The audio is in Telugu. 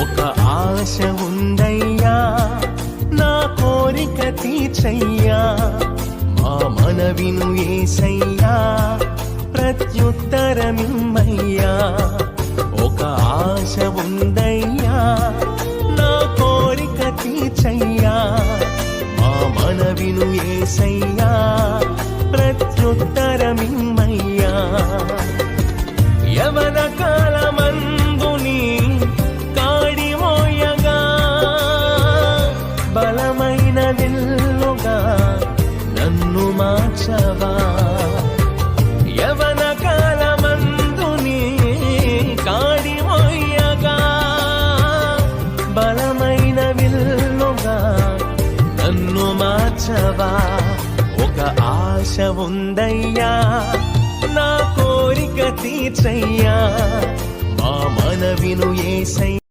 ఒక ఆశ ఉందయ్యా నా కోరిక తీర్చయ్యా. మా మనవిను ఏసయ్యా ప్రత్యుత్తరమిమ్మయ్యా. ఒక ఆశ ఉందయ్యా నా కోరిక తీర్చయ్యా. మా మనవిను ఏసయ్యా ప్రత్యుత్తరమిమ్మయ్యా. బలమైన విల్లుగా నన్ను మార్చవా? యవన కాలమందుని కాడి మోయగా బలమైన విల్లుగా నన్ను మార్చవా? ఒక ఆశ ఉందయ్యా నా కోరిక తీర్చయ్యా. మా మనవిను ఏసయ్యా.